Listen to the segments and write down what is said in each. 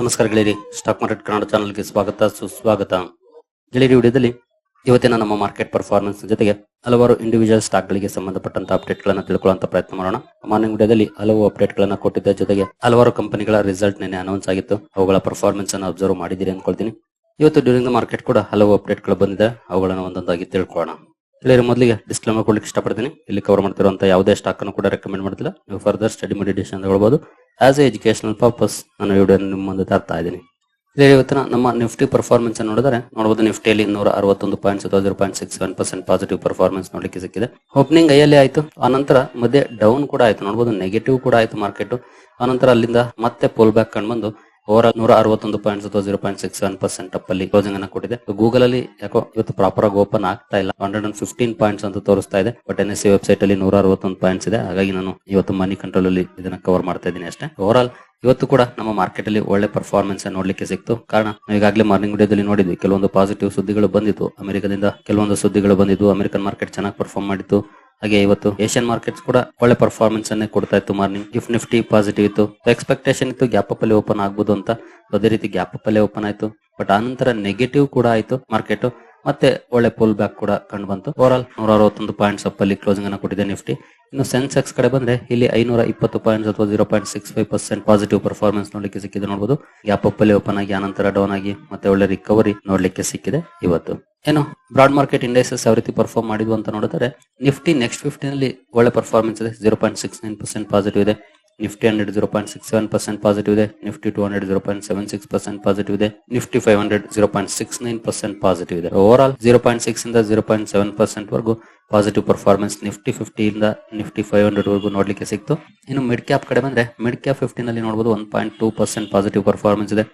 ನಮಸ್ಕಾರ ಗೆಳೆಯರಿ. Stock market Kannada ಚಾನಲ್ಗೆ ಸ್ವಾಗತ, ಸುಸ್ವಾಗತ. ಗೆಳೆಯರಿ ವಿಡಿಯೋದಲ್ಲಿ ಇವತ್ತಿನ ನಮ್ಮ ಮಾರ್ಕೆಟ್ ಪರ್ಫಾರ್ಮೆನ್ಸ್ ಜೊತೆಗೆ ಹಲವಾರು ಇಂಡಿವಿಜುವಲ್ ಸ್ಟಾಕ್ ಗಳಿಗೆ ಸಂಬಂಧಪಟ್ಟಂತ ಅಪ್ಡೇಟ್ ಗಳನ್ನ ತಿಳ್ಕೊಳ್ಳುವಂತ ಪ್ರಯತ್ನ ಮಾಡೋಣ. ಮಾರ್ನಿಂಗ್ ವಿಡಿಯೋದಲ್ಲಿ ಹಲವು ಅಪ್ಡೇಟ್ ಗಳನ್ನ ಕೊಟ್ಟಿದ್ದ ಜೊತೆಗೆ ಹಲವಾರು ಕಂಪನಿಗಳ ರಿಸಲ್ಟ್ ನಿನ್ನೆ ಅನೌನ್ಸ್ ಆಗಿತ್ತು. ಅವುಗಳ ಪರ್ಫಾರ್ಮೆನ್ಸ್ ಅನ್ನು ಅಬ್ಸರ್ವ್ ಮಾಡಿದಿರಿ ಅನ್ಕೊಳ್ತೀನಿ. ಇವತ್ತು ಡ್ಯೂರಿಂಗ್ ದ ಮಾರ್ಕೆಟ್ ಕೂಡ ಹಲವು ಅಪ್ಡೇಟ್ಗಳು ಬಂದಿದೆ. ಅವುಗಳನ್ನು ಒಂದೊಂದಾಗಿ ತಿಳ್ಕೊಳ್ಳೋಣ. ಗೆಳೆಯರಿ, ಮೊದಲಿಗೆ ಡಿಸ್ಕ್ಲೇಮರ್ ಕೊಡ್ಲಿಕ್ಕೆ ಇಷ್ಟಪಡ್ತೀನಿ. ಇಲ್ಲಿ ಕವರ್ ಮಾಡ್ತಿರುವಂತ ಯಾವುದೇ ಸ್ಟಾಕ್ ಅನ್ನು ಕೂಡ ರೆಕಮೆಂಡ್ ಮಾಡ್ತಿಲ್ಲ. ನೀವು ಫರ್ದರ್ ಸ್ಟಡಿ ಮೆಡಿಟೇಷನ್ ತಗೊಳ್ಬಹುದು ಆಸ್ ಎ ಎಜುಕೇಶನಲ್ ಪರ್ಪಸ್ ನಾನು ವಿಡಿಯೋ ನಿಮ್ಮ ಮುಂದೆ ತರ್ತಾ ಇದ್ದೀನಿ. ಇದೇ ಇವತ್ತಿನ ನಮ್ಮ ನಿಫ್ಟಿ ಪರ್ಫಾರ್ಮೆನ್ಸ್ ನೋಡಿದ್ರೆ ನೋಡಬಹುದು ನಿಫ್ಟಿಯಲ್ಲಿ ನೂರ ಅರವತ್ತೊಂದು point zero point six one percent positive performance ನೋಡಲಿಕ್ಕೆ ಸಿಕ್ಕಿದೆ. ಓಪನಿಂಗ್ ಐಯಲ್ಲಿ ಆಯ್ತು ಆನಂತರ ಮಧ್ಯೆ ಡೌನ್ ಕೂಡ ಆಯ್ತು ನೋಡಬಹುದು ನೆಗೆಟಿವ್ ಕೂಡ ಆಯ್ತು ಮಾರ್ಕೆಟ್ ಆನಂತರ ಅಲ್ಲಿಂದ ಮತ್ತೆ ಪೋಲ್ ಬ್ಯಾಕ್ ಕಂಡು ಬಂದು ಓವರ್ ನೂರ ಅರವತ್ತೊಂದು ಪಾಯಿಂಟ್ ಅಥವಾ zero point six seven percent up ಅಲ್ಲಿ ಕ್ಲೋಸಿಂಗ್ ಅನ್ನ ಕೊಟ್ಟಿದೆ. ಗೂಗಲ್ ಅಲ್ಲಿ ಯಾಕೋ ಇವತ್ತು ಪ್ರಾಪರ್ ಆಗಿ ಓಪನ್ ಆಗ್ತಾ ಇಲ್ಲ. ಹಂಡ್ರೆಡ್ ಅಂಡ್ ಫಿಫ್ಟೀನ್ ಪಾಯಿಂಟ್ಸ್ ಅಂತ ತೋರಿಸ್ತಾ ಇದೆ. But N S C website ಅಲ್ಲಿ ನೂರ ಅರವತ್ತೊಂದು ಪಾಯಿಂಟ್ಸ್ ಇದೆ. ಹಾಗಾಗಿ ನಾನು ಇವತ್ತು ಮನಿ ಕಂಟ್ರೋಲ್ ಅಲ್ಲಿ ಇದನ್ನ ಕವರ್ ಮಾಡ್ತಾ ಇದ್ದೀನಿ ಅಷ್ಟೇ. ಓವರ್ ಆಲ್ ಇವತ್ತು ಕೂಡ ನಮ್ಮ ಮಾರ್ಕೆಟ್ ಅಲ್ಲಿ ಒಳ್ಳೆ ಪರ್ಫಾರ್ಮೆನ್ಸ್ ನೋಡ್ಲಿಕ್ಕೆ ಸಿಕ್ತು. ಕಾರಣ, ನಾವು ಈಗಾಗಲೇ ಮಾರ್ನಿಂಗ್ ವಿಡಿಯೋದಲ್ಲಿ ನೋಡಿದ್ವಿ. ಕೆಲವೊಂದು ಪಾಸಿಟಿವ್ ಸುದ್ದಿಗಳು ಬಂದಿತ್ತು. ಅಮೆರಿಕದಿಂದ ಕೆಲವೊಂದು ಸುದ್ದಿಗಳು ಬಂದಿದ್ದು. ಅಮೆರಿಕನ್ ಮಾರ್ಕೆಟ್ ಚೆನ್ನಾಗಿ ಪರ್ಫಾರ್ಮ್ ಮಾಡಿತ್ತು. ಹಾಗೆ ಇವತ್ತು ಏಷ್ಯನ್ ಮಾರ್ಕೆಟ್ಸ್ ಕೂಡ ಒಳ್ಳೆ ಪರ್ಫಾರ್ಮೆನ್ಸ್ ಅನ್ನೇ ಕೊಡ್ತಾ ಇತ್ತು. ಮಾರ್ನಿಂಗ್ ಗಿಫ್ಟ್ ನಿಫ್ಟಿ ಪಾಸಿಟಿವ್ ಇತ್ತು. ಎಕ್ಸ್ಪೆಕ್ಟೇಷನ್ ಇತ್ತು ಗ್ಯಾಪ್ ಅಪ್ ಅಲ್ಲಿ ಓಪನ್ ಆಗ್ಬೋದು ಅಂತ. ಅದೇ ರೀತಿ ಗ್ಯಾಪ್ ಅಪ್ ಅಲ್ಲೇ ಓಪನ್ ಆಯ್ತು. ಬಟ್ ಆನಂತರ ನೆಗೆಟಿವ್ ಕೂಡ ಆಯ್ತು ಮಾರ್ಕೆಟ್ ಮತ್ತೆ ಒಳ್ಳೆ ಪುಲ್ ಬ್ಯಾಕ್ ಕೂಡ ಕಂಡು ಬಂತು. ಓವರ್ ಆಲ್ ನೂರ ಅರವತ್ತೊಂದು ಪಾಯಿಂಟ್ಸ್ ಅಪ್ ಅಲ್ಲಿ ಕ್ಲೋಸಿಂಗ್ ಅನ್ನ ಕೊಟ್ಟಿದೆ ನಿಫ್ಟಿ ಇನ್ನು ಸೆನ್ಸೆಕ್ಸ್ ಕಡೆ ಬಂದ್ರೆ ಇಲ್ಲಿ ಐನೂರ ಇಪ್ಪತ್ತು ಪಾಯಿಂಟ್ಸ್ ಅಥವಾ zero point six five percent positive performance ನೋಡ್ಲಿಕ್ಕೆ ಸಿಕ್ಕಿದೆ ನೋಡಬಹುದು ಗ್ಯಾಪ್ ಅಪ್ ಅಲ್ಲಿ ಓಪನ್ ಆಗಿ, ಆನಂತರ ಡೌನ್ ಆಗಿ, ಮತ್ತೆ ಒಳ್ಳೆ ರಿಕವರಿ ನೋಡ್ಲಿಕ್ಕೆ ಸಿಕ್ಕಿದೆ ಇವತ್ತು. ಏನು ಬ್ರಾಡ್ ಮಾರ್ಕೆಟ್ ಇಂಡೆಕ್ಸಸ್ ಯಾವ ರೀತಿ ಪರ್ಫಾರ್ಮ್ ಮಾಡಿದ್ವು ಅಂತ ನೋಡಿದ್ರೆ ನಿಫ್ಟಿ ನೆಕ್ಸ್ಟ್ ಫಿಫ್ಟಿನಲ್ಲಿ ಒಳ್ಳೆ ಪರ್ಫಾರ್ಮೆನ್ಸ್ ಇದೆ zero point six nine percent positive ಇದೆ. Nifty hundred zero point six seven percent positive ಇದೆ. Nifty two hundred zero point seven six percent positive ಇದೆ. Nifty five hundred zero point six nine percent positive ಇದೆ. Over all zero point six ಇಂದ zero point seven percent ವರೆಗೂ positive performance Nifty fifty ಇಂದ Nifty five hundred ವರೆಗೂ ನೋಡ್ಲಿಕ್ಕೆ ಸಿಕ್ತು. ಇನ್ನು mid cap ಕಡೆ ಬಂದ್ರೆ ಮಿಡ್ ಕ್ಯಾಪ್ ಫಿಫ್ಟಿನಲ್ಲಿ ನೋಡಬಹುದು one point two percent positive performance ಇದೆ.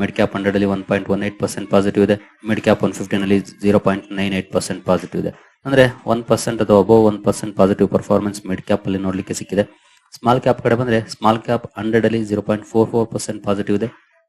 ಮಿಡ್ ಕ್ಯಾಪ್ ಹಂಡ್ರೆಡ್ ಅಲ್ಲಿ one point one eight percent positive ಇದೆ. ಮಿಡ್ ಕ್ಯಾಪ್ ಒನ್ ಫಿಫ್ಟೀನ್ ಅಲ್ಲಿ zero point nine eight percent positive ಇದೆ. ಅಂದ್ರೆ ಒನ್ ಪರ್ಸೆಂಟ್ ಅಥವಾ above one percent positive performance mid cap ಅಲ್ಲಿ ನೋಡ್ಲಿಕ್ಕೆ ಸಿಕ್ಕಿದೆ. ಸ್ಮಾಲ್ ಕ್ಯಾಪ್ ಕಡೆ ಬಂದ್ರೆ ಸ್ಮಾಲ್ ಕ್ಯಾಪ್ ಹಂಡ್ರೆಡ್ ಅಲ್ಲಿ zero point four four percent positive ಇದೆ.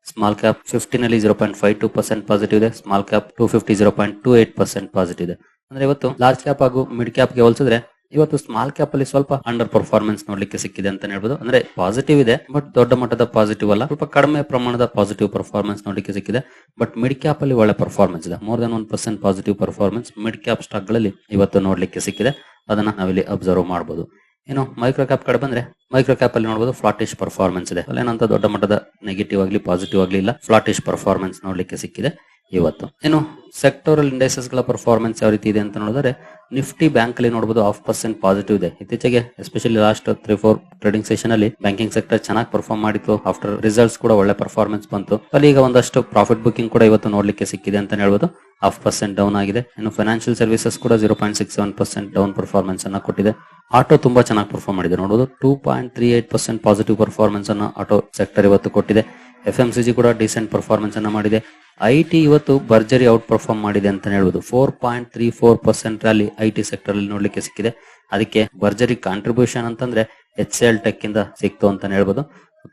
ಸ್ಮಾಲ್ ಕ್ಯಾಪ್ ಫಿಫ್ಟಿನ್ ಅಲ್ಲಿ zero point five two percent positive ಇದೆ. Small cap two fifty zero point two eight percent positive ಇದೆ. ಅಂದ್ರೆ ಇವತ್ತು ಲಾರ್ಜ್ ಕ್ಯಾಪ್ ಹಾಗೂ ಮಿಡ್ ಕ್ಯಾಪ್ಗೆ ಹೋಲಿಸಿದ್ರೆ ಇವತ್ತು ಸ್ಮಾಲ್ ಕ್ಯಾಪ್ ಅಲ್ಲಿ ಸ್ವಲ್ಪ ಅಂಡರ್ ಪರ್ಫಾರ್ಮೆನ್ಸ್ ನೋಡ್ಲಿಕ್ಕೆ ಸಿಕ್ಕಿದೆ ಅಂತ ಹೇಳ್ಬೋದು. ಅಂದ್ರೆ ಪಾಸಿಟಿವ್ ಇದೆ ಬಟ್ ದೊಡ್ಡ ಮಟ್ಟದ ಪಾಸಿಟಿವ್ ಅಲ್ಲ. ಸ್ವಲ್ಪ ಕಡಿಮೆ ಪ್ರಮಾಣದ ಪಾಸಿಟಿವ್ ಪರ್ಫಾರ್ಮೆನ್ಸ್ ನೋಡ್ಲಿಕ್ಕೆ ಸಿಕ್ಕಿದೆ. ಬಟ್ ಮಿಡ್ ಕ್ಯಾಪ್ ಅಲ್ಲಿ ಒಳ್ಳೆ ಪರ್ಫಾರ್ಮೆನ್ಸ್ ಇದೆ. More than one percent positive performance mid cap ಸ್ಟಾಕ್ಗಳಲ್ಲಿ ಇವತ್ತು ನೋಡ್ಲಿಕ್ಕೆ ಸಿಕ್ಕಿದೆ. ಅದನ್ನ ನಾವಿಲ್ಲಿ ಅಬ್ಸರ್ವ್ ಮಾಡಬಹುದು ಏನು ಮೈಕ್ರೋ ಕ್ಯಾಪ್ ಕಡೆ ಬಂದ್ರೆ ಮೈಕ್ರೋ ಕ್ಯಾಪ್ ಅಲ್ಲಿ ನೋಡಬಹುದು ಫ್ಲಾಟಿಶ್ ಪರ್ಫಾರ್ಮೆನ್ಸ್ ಇದೆ. ಅಲ್ಲೇನಂತ ದೊಡ್ಡ ಮಟ್ಟದ ನೆಗೆಟಿವ್ ಆಗಲಿ ಪಾಸಿಟಿವ್ ಆಗಲಿ ಇಲ್ಲ ಫ್ಲಾಟಿಶ್ ಪರ್ಫಾರ್ಮೆನ್ಸ್ ನೋಡ್ಲಿಕ್ಕೆ ಸಿಕ್ಕಿದೆ. ಇವತ್ತು. ಏನು ಸೆಕ್ಟೋರಲ್ ಇಂಡೈಸಸ್ಗಳ ಪರ್ಫಾರ್ಮೆನ್ಸ್ ಯಾವ ರೀತಿ ಇದೆ ಅಂತ ನೋಡಿದ್ರೆ ನಿಫ್ಟಿ ಬ್ಯಾಂಕ್ ಅಲ್ಲಿ ನೋಡಬಹುದು ಹಾಫ್ ಪರ್ಸೆಂಟ್ ಪಾಸಿಟಿವ್ ಇದೆ. ಇತ್ತೀಚೆಗೆ especially last three four trading session ಅಲ್ಲಿ ಬ್ಯಾಂಕಿಂಗ್ ಸೆಕ್ಟರ್ ಚೆನ್ನಾಗಿ ಪರ್ಫಾರ್ಮ್ ಮಾಡಿತ್ತು. ಆಫ್ಟರ್ ರಿಸಲ್ಟ್ಸ್ ಕೂಡ ಒಳ್ಳೆ ಪರ್ಫಾರ್ಮೆನ್ಸ್ ಬಂತು. ಅಲ್ಲಿ ಈಗ ಒಂದಷ್ಟು ಪ್ರಾಫಿಟ್ ಬುಕಿಂಗ್ ಕೂಡ ಇವತ್ತು ನೋಡ್ಲಿಕ್ಕೆ ಸಿಕ್ಕಿದೆ ಅಂತ ಹೇಳ್ಬೋದು. ಹಾಫ್ ಪರ್ಸೆಂಟ್ ಡೌನ್ ಆಗಿದೆ. ಇನ್ನು ಫೈನಾನ್ಷಿಯಲ್ ಸರ್ವಿಸಸ್ ಕೂಡ zero point six seven percent down performance ಅನ್ನ ಕೊಟ್ಟಿದೆ. ಆಟೋ ತುಂಬಾ ಚೆನ್ನಾಗಿ ಪರ್ಫಾರ್ಮ್ ಮಾಡಿದೆ. ನೋಡಬಹುದು two point three eight percent positive performance ಅನ್ನ ಆಟೋ ಸೆಕ್ಟರ್ ಇವತ್ತು ಕೊಟ್ಟಿದೆ. ಎಫ್ ಎಂ ಸಿ ಜಿ ಕೂಡ ಡಿಸೆಂಟ್ ಪರ್ಫಾರ್ಮೆನ್ಸ್ ಅನ್ನ ಮಾಡಿದೆ. ಐ ಟಿ ಇವತ್ತು ಭರ್ಜರಿ ಔಟ್ ಪರ್ಫಾರ್ಮ್ ಮಾಡಿದೆ ಅಂತ ಹೇಳ್ಬೋದು. Four point three four percent ಅಲ್ಲಿ ಐ ಟಿ ಸೆಕ್ಟರ್ ಅಲ್ಲಿ ನೋಡ್ಲಿಕ್ಕೆ ಸಿಕ್ಕಿದೆ. ಅದಕ್ಕೆ ಭರ್ಜರಿ ಕಾಂಟ್ರಿಬ್ಯೂಷನ್ ಅಂತಂದ್ರೆ ಎಚ್ ಎಲ್ ಟೆಕ್ ಇಂದ ಸಿಕ್ತು ಅಂತ ಹೇಳ್ಬೋದು.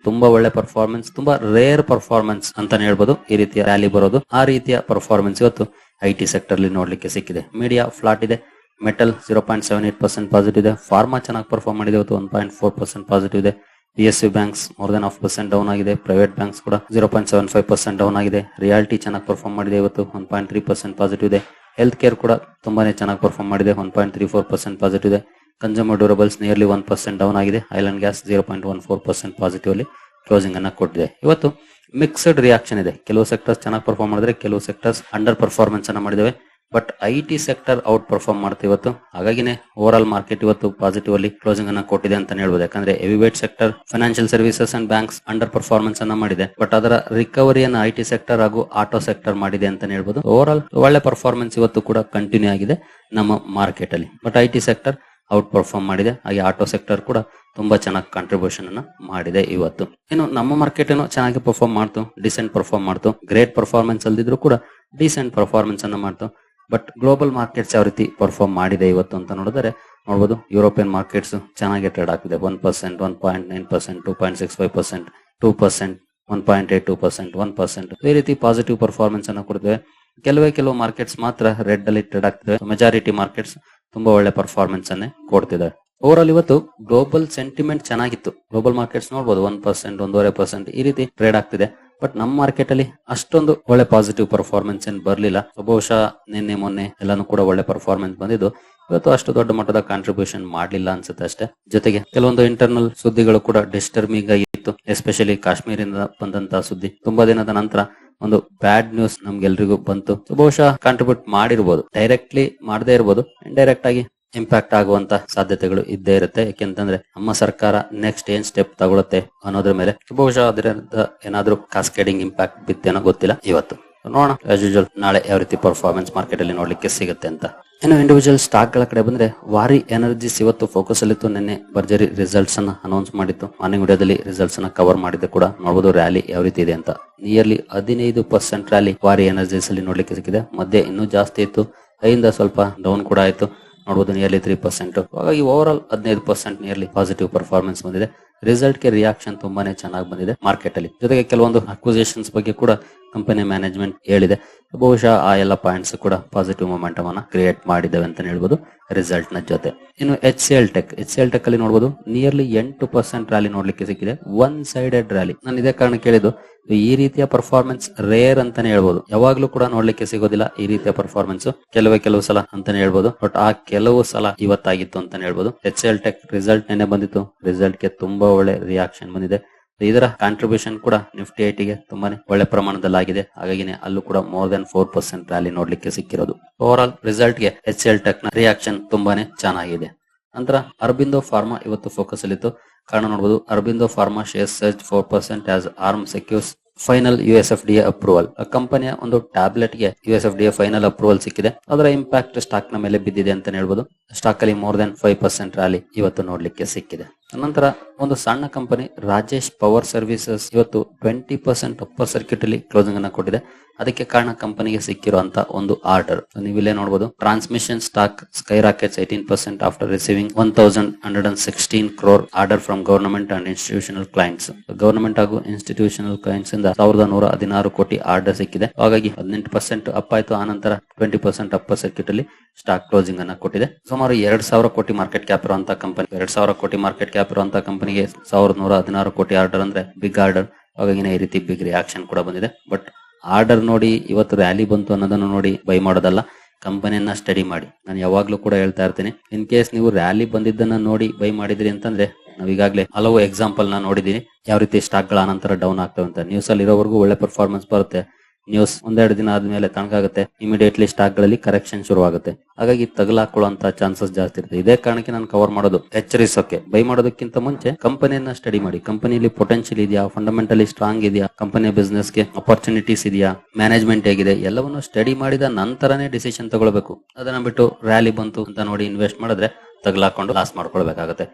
ತುಂಬಾ ಒಳ್ಳೆ ಪರ್ಫಾರ್ಮೆನ್ಸ್ ತುಂಬಾ ರೇರ್ ಪರ್ಫಾರ್ಮೆನ್ಸ್ ಅಂತಾನೆ ಹೇಳ್ಬೋದು. ಈ ರೀತಿಯ ರ್ಯಾಲಿ ಬರೋದು. ಆ ರೀತಿಯ ಪರ್ಫಾರ್ಮೆನ್ಸ್ ಇವತ್ತು ಐ ಟಿ ಸೆಕ್ಟರ್ ಅಲ್ಲಿ ನೋಡ್ಲಿಕ್ಕೆ ಸಿಕ್ಕಿದೆ. ಮೀಡಿಯಾ ಫ್ಲಾಟ್ ಇದೆ. Metal zero point seven eight percent positive ಇದೆ. ಫಾರ್ಮಾ ಚೆನ್ನಾಗಿ ಪರ್ಫಾರ್ಮ್ ಮಾಡಿದೆ ಇವತ್ತು. One point four percent positive ಇದೆ. P S U banks more than half percent down ಆಗಿದೆ. ಪ್ರೈವೇಟ್ ಬ್ಯಾಂಕ್ಸ್ ಕೂಡ zero point seven five percent down ಆಗಿದೆ. Reality ಚೆನ್ನಾಗಿ perform ಮಾಡಿದೆ ಇವತ್ತು. One point three percent positive ಇದೆ. ಹೆಲ್ತ್ ಕೇರ್ ಕೂಡ ತುಂಬಾನೇ ಚೆನ್ನಾಗಿ ಪರ್ಫಾರ್ಮ್ ಮಾಡಿದೆ. One point three four percent positive ಇದೆ. Consumer durables nearly one percent down ಆಗಿದೆ. Oil and gas zero point one four percent positive ಅಲ್ಲಿ ಕ್ಲೋಸಿಂಗ್ ಅನ್ನ ಕೊಟ್ಟಿದೆ. ಇವತ್ತು ಮಿಕ್ಸ್ಡ್ ರಿಯಾಕ್ಷನ್ ಇದೆ. ಕೆಲವು ಸೆಕ್ಟರ್ಸ್ ಚೆನ್ನಾಗಿ ಪರ್ಫಾರ್ಮ್ ಮಾಡಿದ್ರೆ, ಕೆಲವು ಸೆಕ್ಟರ್ಸ್ ಅಂಡರ್ ಪರ್ಫಾರ್ಮೆನ್ಸ್ ಅನ್ನ ಮಾಡಿದಾವೆ but I T sector out perform ಮಾಡ್ತಾ ಇವತ್ತು. ಹಾಗಾಗಿನೇ ಓವರ್ ಆಲ್ ಮಾರ್ಕೆಟ್ ಇವತ್ತು ಪಾಸಿಟಿವ್ ಅಲ್ಲಿ ಕ್ಲೋಸಿಂಗ್ ಅನ್ನ ಕೊಟ್ಟಿದೆ ಅಂತ ಹೇಳ್ಬೋದು. ಯಾಕಂದ್ರೆ heavyweight sector financial services and banks under performance ಅನ್ನ ಮಾಡಿದೆ. ಬಟ್ ಅದರ ರಿಕವರಿಯನ್ನು ಐ ಟಿ ಸೆಕ್ಟರ್ ಹಾಗೂ ಆಟೋ ಸೆಕ್ಟರ್ ಮಾಡಿದೆ ಅಂತ ಹೇಳ್ಬೋದು. ಓವರ್ ಆಲ್ ಒಳ್ಳೆ ಪರ್ಫಾರ್ಮೆನ್ಸ್ ಇವತ್ತು ಕೂಡ ಕಂಟಿನ್ಯೂ ಆಗಿದೆ ನಮ್ಮ ಮಾರ್ಕೆಟ್ ಅಲ್ಲಿ. But I T sector out perform ಮಾಡಿದೆ. ಹಾಗೆ ಆಟೋ ಸೆಕ್ಟರ್ ಕೂಡ ತುಂಬಾ ಚೆನ್ನಾಗಿ ಕಾಂಟ್ರಿಬ್ಯೂಷನ್ ಅನ್ನ ಮಾಡಿದೆ ಇವತ್ತು. ಇನ್ನು ನಮ್ಮ ಮಾರ್ಕೆಟ್ ಏನೋ ಚೆನ್ನಾಗಿ ಪರ್ಫಾರ್ಮ್ ಮಾಡ್ತು ಡಿಸೆಂಟ್ ಪರ್ಫಾರ್ಮ್ ಮಾಡ್ತು. ಗ್ರೇಟ್ ಪರ್ಫಾರ್ಮೆನ್ಸ್ ಅಲ್ದಿದ್ರು ಕೂಡ ಡಿಸೆಂಟ್ ಪರ್ಫಾರ್ಮೆನ್ಸ್ ಅನ್ನ ಮಾಡ್ತು. ಬಟ್ ಗ್ಲೋಬಲ್ ಮಾರ್ಕೆಟ್ಸ್ ಯಾವ ರೀತಿ ಪರ್ಫಾರ್ಮ್ ಮಾಡಿದೆ ಇವತ್ತು ಅಂತ ನೋಡಿದ್ರೆ ನೋಡಬಹುದು ಯುರೋಪಿಯನ್ ಮಾರ್ಕೆಟ್ಸ್ ಚೆನ್ನಾಗಿ ಟ್ರೇಡ್ ಆಗ್ತಿದೆ. One percent one point nine percent two point six five percent two percent one point eight two percent one percent ಈ ರೀತಿ ಪಾಸಿಟಿವ್ ಪರ್ಫಾರ್ಮೆನ್ಸ್ ಅನ್ನು ಕೊಡ್ತೇವೆ ಕೆಲವೇ ಕೆಲವು ಮಾರ್ಕೆಟ್ಸ್ ಮಾತ್ರ ರೆಡ್ ಅಲ್ಲಿ ಟ್ರೇಡ್ ಆಗ್ತಿದೆ. ಮೆಜಾರಿಟಿ ಮಾರ್ಕೆಟ್ಸ್ ತುಂಬಾ ಒಳ್ಳೆ ಪರ್ಫಾರ್ಮೆನ್ಸ್ ಅನ್ನೇ ಕೊಡ್ತಿದೆ ಓವರ್ ಆಲ್ ಇವತ್ತು ಗ್ಲೋಬಲ್ ಸೆಂಟಿಮೆಂಟ್ ಚೆನ್ನಾಗಿತ್ತು. ಗ್ಲೋಬಲ್ ಮಾರ್ಕೆಟ್ಸ್ ನೋಡಬಹುದು ಒನ್ ಪರ್ಸೆಂಟ್ ಒಂದೂವರೆ ಪರ್ಸೆಂಟ್ ಈ ರೀತಿ ಟ್ರೇಡ್ ಆಗ್ತಿದೆ. ಬಟ್ ನಮ್ಮ ಮಾರ್ಕೆಟ್ ಅಲ್ಲಿ ಅಷ್ಟೊಂದು ಒಳ್ಳೆ ಪಾಸಿಟಿವ್ ಪರ್ಫಾರ್ಮೆನ್ಸ್ ಏನ್ ಬರ್ಲಿಲ್ಲ. ಬಹುಶಃ ನಿನ್ನೆ, ಮೊನ್ನೆ ಎಲ್ಲಾನು ಕೂಡ ಒಳ್ಳೆ ಪರ್ಫಾರ್ಮೆನ್ಸ್ ಬಂದಿದ್ದು. ಇವತ್ತು ಅಷ್ಟು ದೊಡ್ಡ ಮಟ್ಟದ ಕಾಂಟ್ರಿಬ್ಯೂಷನ್ ಮಾಡಲಿಲ್ಲ ಅನ್ಸುತ್ತೆ ಅಷ್ಟೇ. ಜೊತೆಗೆ ಕೆಲವೊಂದು ಇಂಟರ್ನಲ್ ಸುದ್ದಿಗಳು ಕೂಡ ಡಿಸ್ಟರ್ಬಿಂಗ್ ಆಗಿತ್ತು. ಎಸ್ಪೆಷಲಿ ಕಾಶ್ಮೀರಿಂದ ಬಂದಂತಹ ಸುದ್ದಿ. ತುಂಬಾ ದಿನದ ನಂತರ ಒಂದು ಬ್ಯಾಡ್ ನ್ಯೂಸ್ ನಮ್ಗೆಲ್ರಿಗೂ ಬಂತು. ಬಹುಶಃ ಕಾಂಟ್ರಿಬ್ಯೂಟ್ ಮಾಡಿರ್ಬೋದು. ಡೈರೆಕ್ಟ್ಲಿ ಮಾಡದೇ ಇರ್ಬೋದು. ಇಂಡೈರೆಕ್ಟ್ ಆಗಿ ಇಂಪ್ಯಾಕ್ಟ್ ಆಗುವಂತ ಸಾಧ್ಯತೆಗಳು ಇದ್ದೇ ಇರುತ್ತೆ. ಯಾಕೆಂತಂದ್ರೆ ನಮ್ಮ ಸರ್ಕಾರ ನೆಕ್ಸ್ಟ್ ಏನ್ ಸ್ಟೆಪ್ ತಗೊಳುತ್ತೆ ಅನ್ನೋದ್ರ ಮೇಲೆ ಬಹುಶಃ ಅದರಿಂದ ಏನಾದ್ರೂ ಕಾಸ್ಕೇಡಿಂಗ್ ಇಂಪ್ಯಾಕ್ಟ್ ಬಿತ್ತೇನೋ ಗೊತ್ತಿಲ್ಲ ಇವತ್ತು. ನೋಡೋಣ. ಆಸ್ ಯೂಶುವಲ್ ನಾಳೆ ಯಾವ ರೀತಿ ಪರ್ಫಾರ್ಮೆನ್ಸ್ ಮಾರ್ಕೆಟ್ ಅಲ್ಲಿ ನೋಡ್ಲಿಕ್ಕೆ ಸಿಗುತ್ತೆ ಅಂತ. ಇನ್ನು ಇಂಡಿವಿಜುವಲ್ ಸ್ಟಾಕ್ಗಳ ಕಡೆ ಬಂದ್ರೆ ವಾರಿ ಎನರ್ಜಿಸ್ ಇವತ್ತು ಫೋಕಸ್ ಅಲ್ಲಿತ್ತು. ನಿನ್ನೆ ಭರ್ಜರಿ ರಿಸಲ್ಟ್ಸ್ ಅನ್ನ ಅನೌನ್ಸ್ ಮಾಡಿತ್ತು. ಮಾರ್ನಿಂಗ್ ವಿಡಿಯೋದಲ್ಲಿ ರಿಸಲ್ಟ್ಸ್ ಅನ್ನ ಕವರ್ ಮಾಡಿದ್ದು ಕೂಡ ನೋಡಬಹುದು ರ್ಯಾಲಿ ಯಾವ ರೀತಿ ಇದೆ ಅಂತ. ನಿಯರ್ಲಿ ಹದಿನೈದು ಪರ್ಸೆಂಟ್ ರ್ಯಾಲಿ ವಾರಿ ಎನರ್ಜಿಸ್ ಅಲ್ಲಿ ನೋಡ್ಲಿಕ್ಕೆ ಸಿಕ್ಕಿದೆ. ಮಧ್ಯೆ ಇನ್ನೂ ಜಾಸ್ತಿ ಇತ್ತು. ಕೈಯಿಂದ ಸ್ವಲ್ಪ ಡೌನ್ ಕೂಡ ಆಯ್ತು. ನೋಡಬಹುದು ನಿಯರ್ಲಿ ತ್ರೀ ಪರ್ಸೆಂಟ್ ಹಾಗಾಗಿ ಓವರ್ ಆಲ್ ಹದಿನೈದು ಪರ್ಸೆಂಟ್ ನಿಯರ್ಲಿ ಪಾಸಿಟಿವ್ ಪರ್ಫಾರ್ಮೆನ್ಸ್ ಬಂದಿದೆ. ರಿಸಲ್ಟ್ಗೆ ರಿಯಾಕ್ಷನ್ ತುಂಬಾನೇ ಚೆನ್ನಾಗಿ ಬಂದಿದೆ ಮಾರ್ಕೆಟ್ ಅಲ್ಲಿ. ಜೊತೆಗೆ ಕೆಲವೊಂದು ಅಕ್ವಿಸೇಷನ್ಸ್ ಬಗ್ಗೆ ಕೂಡ ಕಂಪನಿ ಮ್ಯಾನೇಜ್ಮೆಂಟ್ ಹೇಳಿದೆ. ಬಹುಶಃ ಆ ಎಲ್ಲ ಪಾಯಿಂಟ್ಸ್ ಕೂಡ ಪಾಸಿಟಿವ್ ಮೊಮೆಂಟಮ್ ಅನ್ನ ಕ್ರಿಯೇಟ್ ಮಾಡಿದ್ದೇವೆ ಅಂತ ಹೇಳ್ಬೋದು ರಿಸಲ್ಟ್ನ ಜೊತೆ. ಇನ್ನು H C L tech H C L tech ಅಲ್ಲಿ ನೋಡಬಹುದು ನಿಯರ್ಲಿ ಎಂಟು ಪರ್ಸೆಂಟ್ ರ್ಯಾಲಿ ನೋಡ್ಲಿಕ್ಕೆ ಸಿಕ್ಕಿದೆ. ಒನ್ ಸೈಡೆಡ್ ರ್ಯಾಲಿ ನಾನು ಇದೇ ಕಾರಣ ಕೇಳಿದ್ದು, ಈ ರೀತಿಯ ಪರ್ಫಾರ್ಮೆನ್ಸ್ ರೇರ್ ಅಂತಾನೆ ಹೇಳ್ಬೋದು. ಯಾವಾಗ್ಲೂ ಕೂಡ ನೋಡ್ಲಿಕ್ಕೆ ಸಿಗೋದಿಲ್ಲ ಈ ರೀತಿಯ ಪರ್ಫಾರ್ಮೆನ್ಸ್ ಕೆಲವೇ ಕೆಲವು ಸಲ ಅಂತಾನೆ ಹೇಳ್ಬೋದು. ಬಟ್ ಆ ಕೆಲವು ಸಲ ಇವತ್ತಾಗಿತ್ತು ಅಂತಾನೆ ಹೇಳ್ಬೋದು. ಎಚ್ ಎಲ್ ಟೆಕ್ ರಿಸಲ್ಟ್ ನೆನೆ ಬಂದಿತ್ತು. ರಿಸಲ್ಟ್ಗೆ ತುಂಬಾ ಒಳ್ಳೆ ರಿಯಾಕ್ಷನ್ ಬಂದಿದೆ. ಇದರ ಕಾಂಟ್ರಿಬ್ಯೂಷನ್ ಕೂಡ ನಿಫ್ಟಿ ಐಟಿಗೆ ತುಂಬಾನೇ ಒಳ್ಳೆ ಪ್ರಮಾಣದಲ್ಲಿ ಆಗಿದೆ ಹಾಗಾಗಿನೇ ಅಲ್ಲೂ ಕೂಡ more than four percent rally ನೋಡ್ಲಿಕ್ಕೆ ಸಿಕ್ಕಿರೋದು. ಓವರ್ ಆಲ್ ರಿಸಲ್ಟ್ಗೆ ಎಚ್ ಎಲ್ ಟೆಕ್ನ ರಿಯಾಕ್ಷನ್ ತುಂಬಾನೇ ಚೆನ್ನಾಗಿದೆ. ನಂತರ ಅರಬಿಂದೋ ಫಾರ್ಮಾ ಇವತ್ತು ಫೋಕಸ್ ಅಲ್ಲಿತ್ತು. ಕಾರಣ ನೋಡಬಹುದು Aurobindo pharma share search four percent as arm secures final U S F D approval ಕಂಪನಿಯ ಒಂದು ಟ್ಯಾಬ್ಲೆಟ್ಗೆ U S F D final approval ಸಿಕ್ಕಿದೆ. ಅದರ ಇಂಪ್ಯಾಕ್ಟ್ ಸ್ಟಾಕ್ನ ಮೇಲೆ ಬಿದ್ದಿದೆ ಅಂತ ಹೇಳ್ಬೋದು. ಸ್ಟಾಕ್ ಅಲ್ಲಿ more than five percent rally ಇವತ್ತು ನೋಡ್ಲಿಕ್ಕೆ ಸಿಕ್ಕಿದೆ. ನಂತರ ಒಂದು ಸಣ್ಣ ಕಂಪನಿ ರಾಜೇಶ್ ಪವರ್ ಸರ್ವಿಸಸ್ ಇವತ್ತು ಟ್ವೆಂಟಿ ಪರ್ಸೆಂಟ್ ಅಪ್ಪರ್ ಸರ್ಕ್ಯೂಟ್ ಅಲ್ಲಿ ಕ್ಲೋಸಿಂಗ್ ಅನ್ನ ಕೊಟ್ಟಿದೆ. ಅದಕ್ಕೆ ಕಾರಣ ಕಂಪನಿಗೆ ಸಿಕ್ಕಿರುವಂತ ಒಂದು ಆರ್ಡರ್. ನೀವಿಲ್ಲೇ ನೋಡಬಹುದು transmission stock skyrockets eighteen percent after receiving one thousand hundred and sixteen crore order from government and institutional clients government ಹಾಗೂ ಇನ್ಸ್ಟಿಟ್ಯೂಷನಲ್ ಕ್ಲೈಂಟ್ಸ್ ಇಂದ ಸಾವಿರದ ನೂರ ಹದಿನಾರು ಕೋಟಿ ಆರ್ಡರ್ ಸಿಕ್ಕಿದೆ. ಹಾಗಾಗಿ ಹದಿನೆಂಟು ಪರ್ಸೆಂಟ್ ಅಪ್ ಆಯ್ತು. ಆನಂತರ ಟ್ವೆಂಟಿ ಪರ್ಸೆಂಟ್ ಅಪ್ಪರ್ ಸರ್ಕ್ಯೂಟ್ ಅಲ್ಲಿ ಸ್ಟಾಕ್ ಕ್ಲೋಸಿಂಗ್ ಅನ್ನ ಕೊಟ್ಟಿದೆ. ಸುಮಾರು ಎರಡ್ ಸಾವಿರ ಕೋಟಿ ಮಾರ್ಕೆಟ್ ಕ್ಯಾಪ್ ಇರುವಂತಹ ಕಂಪನಿ ಎರಡ್ ಸಾವಿರ ಕೋಟಿ ಮಾರ್ಕೆಟ್ ಕ್ಯಾಪ್ ಅಂತ ಕಂಪನಿಗೆ ಸಾವಿರದ ನೂರ ಹದಿನಾರು ಕೋಟಿ ಆರ್ಡರ್ ಅಂದ್ರೆ ಬಿಗ್ ಆರ್ಡರ್ ಹಾಗಾಗಿ ಈ ರೀತಿ ಬಿಗ್ ರಿಯಾಕ್ಷನ್ ಕೂಡ ಬಂದಿದೆ. ಬಟ್ ಆರ್ಡರ್ ನೋಡಿ ಇವತ್ತು ರ್ಯಾಲಿ ಬಂತು ಅನ್ನೋದನ್ನು ನೋಡಿ ಬೈ ಮಾಡೋದಲ್ಲ. ಕಂಪನಿಯನ್ನ ಸ್ಟಡಿ ಮಾಡಿ. ನಾನು ಯಾವಾಗ್ಲೂ ಕೂಡ ಹೇಳ್ತಾ ಇರ್ತೀನಿ. ಇನ್ ಕೇಸ್ ನೀವು ರ್ಯಾಲಿ ಬಂದಿದ್ದನ್ನ ನೋಡಿ ಬೈ ಮಾಡಿದ್ರಿ ಅಂತಂದ್ರೆ ನಾವು ಈಗಾಗಲೇ ಹಲವು ಎಕ್ಸಾಂಪಲ್ನ ನೋಡಿದೀನಿ. ಯಾವ ರೀತಿ ಸ್ಟಾಕ್ಗಳ ಅನಂತರ ಡೌನ್ ಆಗ್ತವೆ ಅಂತ. ನ್ಯೂಸ್ ಅಲ್ಲಿ ಇರೋವರೆಗೂ ಒಳ್ಳೆ ಪರ್ಫಾರ್ಮೆನ್ಸ್ ಬರುತ್ತೆ. ನ್ಯೂಸ್ ಒಂದೆರಡು ದಿನ ಆದ್ಮೇಲೆ ತಣ್ಣಗಾಗುತ್ತೆ ಇಮಿಡಿಯೇಟ್ಲಿ ಸ್ಟಾಕ್ಗಳಲ್ಲಿ ಕರೆಕ್ಷನ್ ಶುರುವಾಗುತ್ತೆ. ಹಾಗಾಗಿ ತಗಲಾಕೊಳ್ಳುವಂತ ಚಾನ್ಸಸ್ ಜಾಸ್ತಿ ಇರುತ್ತೆ. ಇದೇ ಕಾರಣಕ್ಕೆ ನಾನು ಕವರ್ ಮಾಡೋದು ಎಚ್ಚರಿಸೋಕೆ. ಬೈ ಮಾಡೋದಕ್ಕಿಂತ ಮುಂಚೆ ಕಂಪನಿಯನ್ನ ಸ್ಟಡಿ ಮಾಡಿ. ಕಂಪನಿಯಲ್ಲಿ ಪೊಟೆನ್ಶಿಯಲ್ ಇದೆಯಾ? ಫಂಡಮೆಂಟಲಿ ಸ್ಟ್ರಾಂಗ್ ಇದೆಯಾ? ಕಂಪನಿಯ ಬಿಸ್ನೆಸ್ಗೆ ಅಪರ್ಚುನಿಟೀಸ್ ಇದೆಯಾ? ಮ್ಯಾನೇಜ್ಮೆಂಟ್ ಹೇಗಿದೆ? ಎಲ್ಲವನ್ನು ಸ್ಟಡಿ ಮಾಡಿದ ನಂತರನೇ ಡಿಸಿಷನ್ ತಗೊಳ್ಬೇಕು. ಅದನ್ನ ಬಿಟ್ಟು ರ್ಯಾಲಿ ಬಂತು ಅಂತ ನೋಡಿ ಇನ್ವೆಸ್ಟ್ ಮಾಡಿದ್ರೆ ತಗಲಾಕೊಂಡು ಲಾಸ್ ಮಾಡ್ಕೊಳ್ಬೇಕಾಗುತ್ತೆ.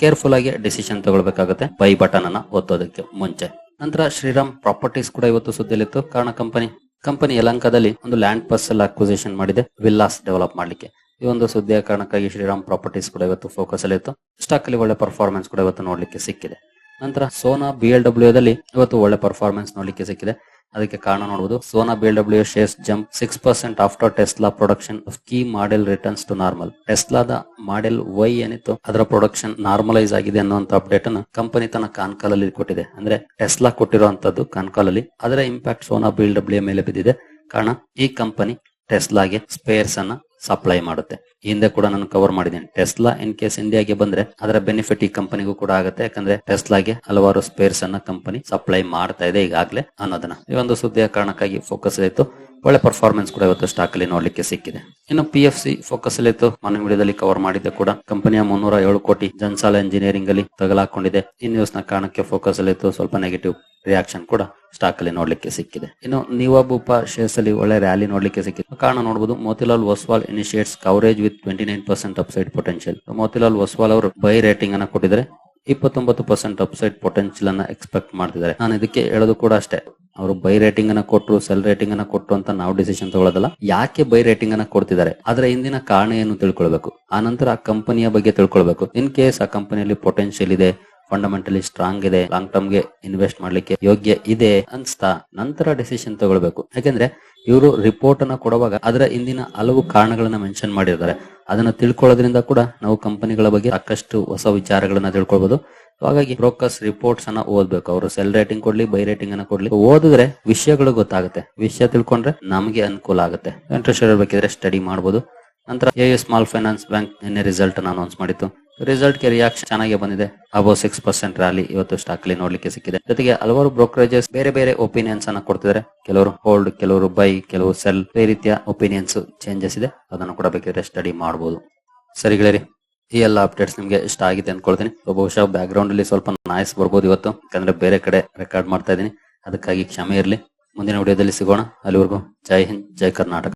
ಕೇರ್ಫುಲ್ ಆಗಿ ಡಿಸಿಷನ್ ತಗೊಳ್ಬೇಕಾಗುತ್ತೆ. ಬೈ ಬಟನ್ ಅನ್ನ ಒತ್ತೋದಕ್ಕೆ ಮುಂಚೆ. ನಂತರ ಶ್ರೀರಾಮ್ ಪ್ರಾಪರ್ಟೀಸ್ ಕೂಡ ಇವತ್ತು ಸುದ್ದಿಯಲ್ಲಿತ್ತು. ಕಾರಣ ಕಂಪನಿ ಕಂಪನಿ ಯಲಂಕದಲ್ಲಿ ಒಂದು ಲ್ಯಾಂಡ್ ಪರ್ಸಲ್ ಅಕ್ವಿಸಿಷನ್ ಮಾಡಿದೆ, ವಿಲ್ಲಾಸ್ ಡೆವಲಪ್ ಮಾಡಲಿಕ್ಕೆ. ಈ ಒಂದು ಸುದ್ದಿಯ ಕಾರಣಕ್ಕಾಗಿ ಶ್ರೀರಾಮ್ ಪ್ರಾಪರ್ಟೀಸ್ ಕೂಡ ಇವತ್ತು ಫೋಕಸ್ ಅಲ್ಲಿ ಇತ್ತು ಸ್ಟಾಕ್ ಅಲ್ಲಿ ಒಳ್ಳೆ ಪರ್ಫಾರ್ಮೆನ್ಸ್ ಕೂಡ ಇವತ್ತು ನೋಡ್ಲಿಕ್ಕೆ ಸಿಕ್ಕಿದೆ. ನಂತರ ಸೋನಾ ಬಿ ಎಲ್ ಡಬ್ಲ್ಯೂ ಇವತ್ತು ಒಳ್ಳೆ ಪರ್ಫಾರ್ಮೆನ್ಸ್ ನೋಡ್ಲಿಕ್ಕೆ ಸಿಕ್ಕಿದೆ. ಅದಕ್ಕೆ ಕಾರಣ ನೋಡಬಹುದು Sona B W shares jump six percent after Tesla production of key model returns to normal ಟೆಸ್ಲಾದ model Y ಏನಿತ್ತು, ಅದರ ಪ್ರೊಡಕ್ಷನ್ ನಾರ್ಮಲೈಸ್ ಆಗಿದೆ ಅನ್ನುವಂತ ಅಪ್ಡೇಟ್ ಅನ್ನು ಕಂಪನಿ ತನ್ನ ಕಾನ್ಕಾಲಲ್ಲಿ ಕೊಟ್ಟಿದೆ. ಅಂದ್ರೆ ಟೆಸ್ಲಾ ಕೊಟ್ಟಿರುವಂತದ್ದು ಕಾನ್ಕಾಲಲ್ಲಿ. ಅದರ ಇಂಪ್ಯಾಕ್ಟ್ ಸೋನಾ ಬಿ ಮೇಲೆ ಬಿದ್ದಿದೆ. ಕಾರಣ ಈ ಕಂಪನಿ ಟೆಸ್ಲಾಗೆ ಸ್ಪೇರ್ಸ್ ಅನ್ನ ಸಪ್ಲೈ ಮಾಡುತ್ತೆ. ಹಿಂದೆ ಕೂಡ ನಾನು ಕವರ್ ಮಾಡಿದ್ದೀನಿ. ಟೆಸ್ಲಾ ಇನ್ ಕೇಸ್ ಇಂಡಿಯಾಗೆ ಬಂದ್ರೆ ಅದರ ಬೆನಿಫಿಟ್ ಈ ಕಂಪನಿಗೂ ಕೂಡ ಆಗುತ್ತೆ. ಯಾಕಂದ್ರೆ ಟೆಸ್ಲಾಗೆ ಹಲವಾರು ಸ್ಪೇರ್ಸ್ ಅನ್ನ ಕಂಪನಿ ಸಪ್ಲೈ ಮಾಡ್ತಾ ಇದೆ ಈಗಾಗಲೇ ಅನ್ನೋದನ್ನ. ಈ ಒಂದು ಸುದ್ದಿಯ ಕಾರಣಕ್ಕಾಗಿ ಫೋಕಸ್ ಆಯ್ತು ಒಳ್ಳೆ ಪರ್ಫಾರ್ಮೆನ್ಸ್ ಕೂಡ ಇವತ್ತು ಸ್ಟಾಕ್ ಅಲ್ಲಿ ನೋಡ್ಲಿಕ್ಕೆ ಸಿಕ್ಕಿದೆ. ಇನ್ನು ಪಿ ಎಫ್ ಸಿ ಫೋಕಸ್ ಅಲ್ಲಿ ಮಾರ್ನಿಂಗ್ ವಿಡಿಯೋದಲ್ಲಿ ಕವರ್ ಮಾಡಿದ್ದೆ ಕೂಡ. ಕಂಪನಿಯ ಮುನ್ನೂರ ಏಳು ಕೋಟಿ ಜನ್ಸಾಲ ಇಂಜಿನಿಯರಿಂಗ್ ಅಲ್ಲಿ ತಗಲಾಕೊಂಡಿದೆ. ಈ ನ್ಯೂಸ್ನ ಕಾರಣಕ್ಕೆ ಫೋಕಸ್ ಅಲ್ಲಿ ಸ್ವಲ್ಪ ನೆಗೆಟಿವ್ ರಿಯಾಕ್ಷನ್ ಕೂಡ ಸ್ಟಾಕ್ ಅಲ್ಲಿ ನೋಡ್ಲಿಕ್ಕೆ ಸಿಕ್ಕಿದೆ. ಇನ್ನು ನಿವಾಬೂಪ ಶೇರ್ಸ್ ಅಲ್ಲಿ ಒಳ್ಳೆ ರ್ಯಾಲಿ ನೋಡ್ಲಿಕ್ಕೆ ಸಿಕ್ಕಿದೆ. ಕಾರಣ ನೋಡಬಹುದು Motilal Oswal initiates coverage with twenty nine percent upside potential Motilal Oswal ಅವರು ಬೈ ರೇಟಿಂಗ್ ಅನ್ನ ಕೊಟ್ಟಿದ್ದಾರೆ. ಇಪ್ಪತ್ತೊಂಬತ್ತು ಪರ್ಸೆಂಟ್ ಅಪ್ಸೈಡ್ ಪೊಟೆನ್ಶಿಯಲ್ ಅನ್ನ ಎಕ್ಸ್ಪೆಕ್ಟ್ ಮಾಡ್ತಿದ್ದಾರೆ. ನಾನು ಇದಕ್ಕೆ ಹೇಳೋದು ಕೂಡ ಅಷ್ಟೇ. ಅವರು ಬೈ ರೇಟಿಂಗ್ ಅನ್ನ ಕೊಟ್ಟರು ಸೆಲ್ ರೇಟಿಂಗ್ ಅನ್ನ ಕೊಟ್ಟರು ಅಂತ ನಾವು ಡಿಸಿಷನ್ ತಗೊಳ್ಳೋದಲ್ಲ ಯಾಕೆ ಬೈ ರೇಟಿಂಗ್ ಅನ್ನ ಕೊಡ್ತಿದ್ದಾರೆ? ಅದರ ಹಿಂದಿನ ಕಾರಣ ಏನು ತಿಳ್ಕೊಳ್ಬೇಕು? ಆ ನಂತರ ಆ ಕಂಪನಿಯ ಬಗ್ಗೆ ತಿಳ್ಕೊಳ್ಬೇಕು. ಇನ್ ಕೇಸ್ ಆ ಕಂಪನಿಯಲ್ಲಿ ಪೊಟೆನ್ಶಿಯಲ್ ಇದೆ ಫಂಡಮೆಂಟಲಿ ಸ್ಟ್ರಾಂಗ್ ಇದೆ ಲಾಂಗ್ ಟರ್ಮ್ಗೆ ಇನ್ವೆಸ್ಟ್ ಮಾಡ್ಲಿಕ್ಕೆ ಯೋಗ್ಯ ಇದೆ, ಅನ್ಸ್ತಾ ನಂತರ ಡಿಸಿಷನ್ ತಗೊಳ್ಬೇಕು. ಯಾಕಂದ್ರೆ ಇವರು ರಿಪೋರ್ಟ್ ಅನ್ನ ಕೊಡುವಾಗ ಅದರ ಹಿಂದಿನ ಹಲವು ಕಾರಣಗಳನ್ನ ಮೆನ್ಷನ್ ಮಾಡಿರ್ತಾರೆ. ಅದನ್ನ ತಿಳ್ಕೊಳ್ಳೋದ್ರಿಂದ ಕೂಡ ನಾವು ಕಂಪನಿಗಳ ಬಗ್ಗೆ ಸಾಕಷ್ಟು ಹೊಸ ವಿಚಾರಗಳನ್ನ ತಿಳ್ಕೊಳ್ಬಹುದು ಹಾಗಾಗಿ ಬ್ರೋಕರ್ಸ್ ರಿಪೋರ್ಟ್ಸ್ ಅನ್ನ ಓದ್ಬೇಕು. ಅವರು ಸೆಲ್ ರೇಟಿಂಗ್ ಕೊಡ್ಲಿ ಬೈ ರೇಟಿಂಗ್ ಅನ್ನ ಕೊಡ್ಲಿ. ಓದಿದ್ರೆ ವಿಷಯಗಳು ಗೊತ್ತಾಗುತ್ತೆ. ವಿಷಯ ತಿಳ್ಕೊಂಡ್ರೆ ನಮಗೆ ಅನುಕೂಲ ಆಗುತ್ತೆ. ಇಂಟ್ರೆಸ್ಟ್ ಇರಬೇಕಿದ್ರೆ ಸ್ಟಡಿ ಮಾಡಬಹುದು ನಂತರ ಎ ಸ್ಮಾಲ್ ಫೈನಾನ್ಸ್ ಬ್ಯಾಂಕ್ ನಿನ್ನೆ ರಿಸಲ್ಟ್ ಅನ್ನ ಅನೌನ್ಸ್ ಮಾಡಿತ್ತು. ರಿಸಲ್ಟ್ಗೆ ರಿಯಾಕ್ಷನ್ ಚೆನ್ನಾಗಿ ಬಂದಿದೆ. ಅಬೌವ್ ಸಿಕ್ಸ್ ಪರ್ಸೆಂಟ್ ರ್ಯಾಲಿ ಇವತ್ತು ಸ್ಟಾಕ್ ಅಲ್ಲಿ ನೋಡ್ಲಿಕ್ಕೆ ಸಿಕ್ಕಿದೆ. ಜೊತೆಗೆ ಹಲವಾರು ಬ್ರೋಕರೇಜಸ್ ಬೇರೆ ಬೇರೆ ಒಪಿನಿಯನ್ಸ್ ಅನ್ನ ಕೊಡ್ತಿದ್ದಾರೆ. ಕೆಲವರು ಹೋಲ್ಡ್ ಕೆಲವರು ಬೈ ಕೆಲವರು ಸೆಲ್ ಈ ರೀತಿಯ ಒಪಿನಿಯನ್ಸ್ ಚೇಂಜಸ್ ಇದೆ. ಅದನ್ನು ಕೂಡ ಬೇಕಿದ್ರೆ ಸ್ಟಡಿ ಮಾಡಬಹುದು ಸರಿ ಗೆಳೆಯರಿ, ಈ ಎಲ್ಲ ಅಪ್ಡೇಟ್ಸ್ ನಿಮ್ಗೆ ಇಷ್ಟ ಆಗಿದೆ ಅನ್ಕೊಳ್ತೀನಿ. ಬಹುಶಃ ಬ್ಯಾಕ್ ಗ್ರೌಂಡ್ ಅಲ್ಲಿ ಸ್ವಲ್ಪ ನಾಯ್ಸ್ ಬರ್ಬೋದು ಇವತ್ತು. ಯಾಕಂದ್ರೆ ಬೇರೆ ಕಡೆ ರೆಕಾರ್ಡ್ ಮಾಡ್ತಾ ಇದ್ದೀನಿ. ಅದಕ್ಕಾಗಿ ಕ್ಷಮೆ ಇರಲಿ. ಮುಂದಿನ ವಿಡಿಯೋದಲ್ಲಿ ಸಿಗೋಣ. ಅಲ್ಲಿವರೆಗೂ ಜೈ ಹಿಂದ್, ಜೈ ಕರ್ನಾಟಕ.